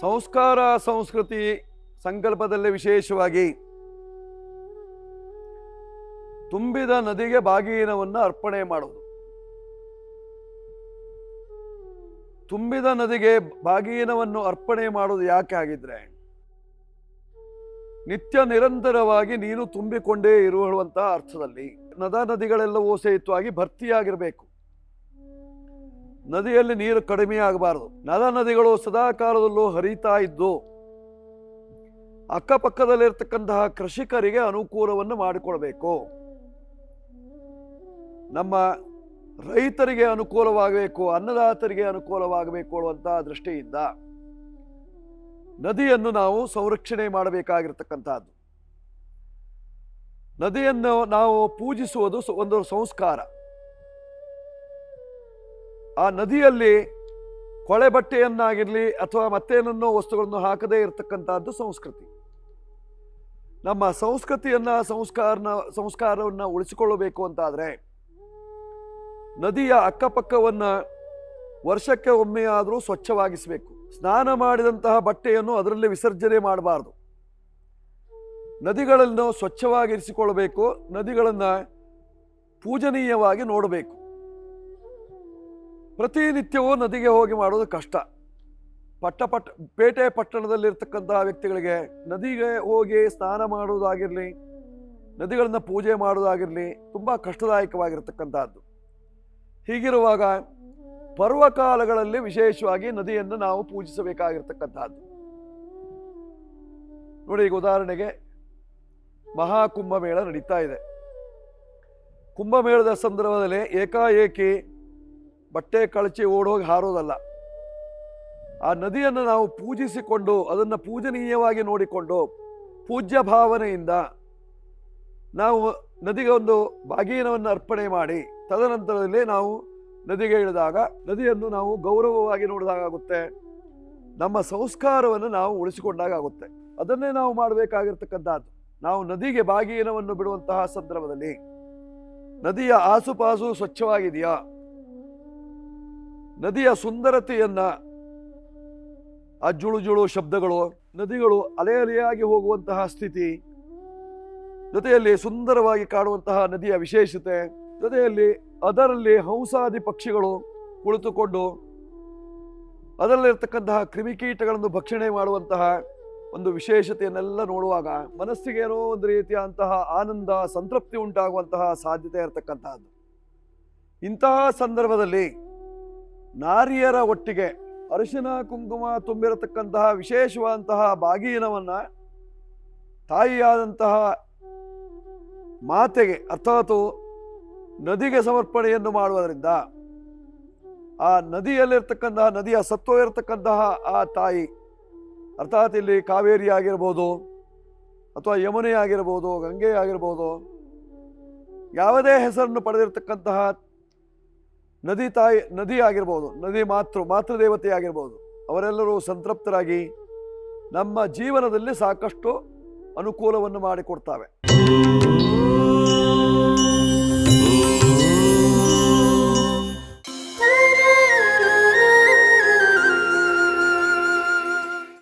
ಸಂಸ್ಕಾರ, ಸಂಸ್ಕೃತಿ ಸಂಕಲ್ಪದಲ್ಲಿ ವಿಶೇಷವಾಗಿ ತುಂಬಿದ ನದಿಗೆ ಬಾಗಿನವನ್ನು ಅರ್ಪಣೆ ಮಾಡುವುದು. ತುಂಬಿದ ನದಿಗೆ ಬಾಗಿನವನ್ನು ಅರ್ಪಣೆ ಮಾಡುವುದು ಯಾಕೆ ಆಗಿದ್ರೆ, ನಿತ್ಯ ನಿರಂತರವಾಗಿ ನೀನು ತುಂಬಿಕೊಂಡೇ ಇರುವಂತಹ ಅರ್ಥದಲ್ಲಿ ನದ ನದಿಗಳೆಲ್ಲವೂ ಸಹಿತವಾಗಿ ಭರ್ತಿಯಾಗಿರಬೇಕು. ನದಿಯಲ್ಲಿ ನೀರು ಕಡಿಮೆ ಆಗಬಾರದು. ನದ ನದಿಗಳು ಸದಾಕಾಲದಲ್ಲೂ ಹರಿತಾ ಇದ್ದು, ಅಕ್ಕಪಕ್ಕದಲ್ಲಿರ್ತಕ್ಕಂತಹ ಕೃಷಿಕರಿಗೆ ಅನುಕೂಲವನ್ನು ಮಾಡಿಕೊಡಬೇಕು. ನಮ್ಮ ರೈತರಿಗೆ ಅನುಕೂಲವಾಗಬೇಕು, ಅನ್ನದಾತರಿಗೆ ಅನುಕೂಲವಾಗಬೇಕು ಅನ್ನುವಂತಹ ದೃಷ್ಟಿಯಿಂದ ನದಿಯನ್ನು ನಾವು ಸಂರಕ್ಷಣೆ ಮಾಡಬೇಕಾಗಿರ್ತಕ್ಕಂಥದ್ದು. ನದಿಯನ್ನು ನಾವು ಪೂಜಿಸುವುದು ಒಂದು ಸಂಸ್ಕಾರ. ಆ ನದಿಯಲ್ಲಿ ಕೊಳೆ ಬಟ್ಟೆಯನ್ನಾಗಿರಲಿ ಅಥವಾ ಮತ್ತೇನನ್ನೋ ವಸ್ತುಗಳನ್ನು ಹಾಕದೇ ಇರತಕ್ಕಂಥದ್ದು ಸಂಸ್ಕೃತಿ. ನಮ್ಮ ಸಂಸ್ಕೃತಿಯನ್ನು, ಸಂಸ್ಕಾರನ, ಸಂಸ್ಕಾರವನ್ನು ಉಳಿಸಿಕೊಳ್ಳಬೇಕು ಅಂತಾದರೆ ನದಿಯ ಅಕ್ಕಪಕ್ಕವನ್ನ ವರ್ಷಕ್ಕೆ ಒಮ್ಮೆ ಆದರೂ ಸ್ವಚ್ಛವಾಗಿಸಬೇಕು. ಸ್ನಾನ ಮಾಡಿದಂತಹ ಬಟ್ಟೆಯನ್ನು ಅದರಲ್ಲಿ ವಿಸರ್ಜನೆ ಮಾಡಬಾರ್ದು. ನದಿಗಳನ್ನು ಸ್ವಚ್ಛವಾಗಿರಿಸಿಕೊಳ್ಳಬೇಕು, ನದಿಗಳನ್ನು ಪೂಜನೀಯವಾಗಿ ನೋಡಬೇಕು. ಪ್ರತಿನಿತ್ಯವೂ ನದಿಗೆ ಹೋಗಿ ಮಾಡೋದು ಕಷ್ಟ. ಪಟ್ಟ ಪಟ್ಟ, ಪೇಟೆ ಪಟ್ಟಣದಲ್ಲಿರ್ತಕ್ಕಂತಹ ವ್ಯಕ್ತಿಗಳಿಗೆ ನದಿಗೆ ಹೋಗಿ ಸ್ನಾನ ಮಾಡುವುದಾಗಿರಲಿ, ನದಿಗಳನ್ನು ಪೂಜೆ ಮಾಡುವುದಾಗಿರಲಿ ತುಂಬ ಕಷ್ಟದಾಯಕವಾಗಿರ್ತಕ್ಕಂಥದ್ದು ಹೀಗಿರುವಾಗ ಪರ್ವಕಾಲಗಳಲ್ಲಿ ವಿಶೇಷವಾಗಿ ನದಿಯನ್ನು ನಾವು ಪೂಜಿಸಬೇಕಾಗಿರ್ತಕ್ಕಂಥದ್ದು ನೋಡಿ, ಈಗ ಉದಾಹರಣೆಗೆ ಮಹಾಕುಂಭಮೇಳ ನಡೀತಾ ಇದೆ. ಕುಂಭಮೇಳದ ಸಂದರ್ಭದಲ್ಲಿ ಏಕಾಏಕಿ ಬಟ್ಟೆ ಕಳಚಿ ಓಡೋಗಿ ಹಾರೋದಲ್ಲ. ಆ ನದಿಯನ್ನು ನಾವು ಪೂಜಿಸಿಕೊಂಡು ಅದನ್ನು ಪೂಜನೀಯವಾಗಿ ನೋಡಿಕೊಂಡು ಪೂಜ್ಯ ಭಾವನೆಯಿಂದ ನಾವು ನದಿಗೆ ಒಂದು ಬಾಗೀನವನ್ನು ಅರ್ಪಣೆ ಮಾಡಿ, ತದನಂತರದಲ್ಲಿ ನಾವು ನದಿಗೆ ಇಳಿದಾಗ, ನದಿಯನ್ನು ನಾವು ಗೌರವವಾಗಿ ನೋಡಿದಾಗುತ್ತೆ ನಮ್ಮ ಸಂಸ್ಕಾರವನ್ನು ನಾವು ಉಳಿಸಿಕೊಂಡಾಗುತ್ತೆ ಅದನ್ನೇ ನಾವು ಮಾಡಬೇಕಾಗಿರ್ತಕ್ಕಂಥದ್ದು. ನಾವು ನದಿಗೆ ಬಾಗೀನವನ್ನು ಬಿಡುವಂತಹ ಸಂದರ್ಭದಲ್ಲಿ ನದಿಯ ಆಸುಪಾಸು ಸ್ವಚ್ಛವಾಗಿದೆಯಾ? ನದಿಯ ಸುಂದರತೆಯನ್ನು, ಆ ಜುಳು ಜುಳು ಶಬ್ದಗಳು, ನದಿಗಳು ಅಲೆ ಅಲೆಯಾಗಿ ಹೋಗುವಂತಹ ಸ್ಥಿತಿ, ಜೊತೆಯಲ್ಲಿ ಸುಂದರವಾಗಿ ಕಾಣುವಂತಹ ನದಿಯ ವಿಶೇಷತೆ, ಜೊತೆಯಲ್ಲಿ ಅದರಲ್ಲಿ ಹಂಸಾದಿ ಪಕ್ಷಿಗಳು ಕುಳಿತುಕೊಂಡು ಅದರಲ್ಲಿರ್ತಕ್ಕಂತಹ ಕ್ರಿಮಿಕೀಟಗಳನ್ನು ಭಕ್ಷಣೆ ಮಾಡುವಂತಹ ಒಂದು ವಿಶೇಷತೆಯನ್ನೆಲ್ಲ ನೋಡುವಾಗ ಮನಸ್ಸಿಗೆ ಏನೋ ಒಂದು ರೀತಿಯ ಅಂತಹ ಆನಂದ, ಸಂತೃಪ್ತಿ ಉಂಟಾಗುವಂತಹ ಸಾಧ್ಯತೆ ಇರತಕ್ಕಂತಹದ್ದು. ಇಂತಹ ಸಂದರ್ಭದಲ್ಲಿ ನಾರಿಯರ ಒಟ್ಟಿಗೆ ಅರಿಶಿನ, ಕುಂಕುಮ ತುಂಬಿರತಕ್ಕಂತಹ ವಿಶೇಷವಾದಂತಹ ಬಾಗಿನವನ್ನು ತಾಯಿಯಾದಂತಹ ಮಾತೆಗೆ, ಅರ್ಥಾತ್ ನದಿಗೆ ಸಮರ್ಪಣೆಯನ್ನು ಮಾಡುವುದರಿಂದ ಆ ನದಿಯಲ್ಲಿರ್ತಕ್ಕಂತಹ, ನದಿಯ ಸತ್ವ ಇರತಕ್ಕಂತಹ ಆ ತಾಯಿ, ಅರ್ಥಾತ್ ಇಲ್ಲಿ ಕಾವೇರಿ ಆಗಿರ್ಬೋದು ಅಥವಾ ಯಮುನೆ ಆಗಿರ್ಬೋದು, ಗಂಗೆ ಆಗಿರ್ಬೋದು, ಯಾವುದೇ ಹೆಸರನ್ನು ಪಡೆದಿರ್ತಕ್ಕಂತಹ ನದಿ ತಾಯಿ, ನದಿ ಆಗಿರ್ಬೋದು, ನದಿ ಮಾತೃ, ಮಾತೃದೇವತೆ ಆಗಿರ್ಬೋದು, ಅವರೆಲ್ಲರೂ ಸಂತೃಪ್ತರಾಗಿ ನಮ್ಮ ಜೀವನದಲ್ಲಿ ಸಾಕಷ್ಟು ಅನುಕೂಲವನ್ನು ಮಾಡಿಕೊಡ್ತಾವೆ.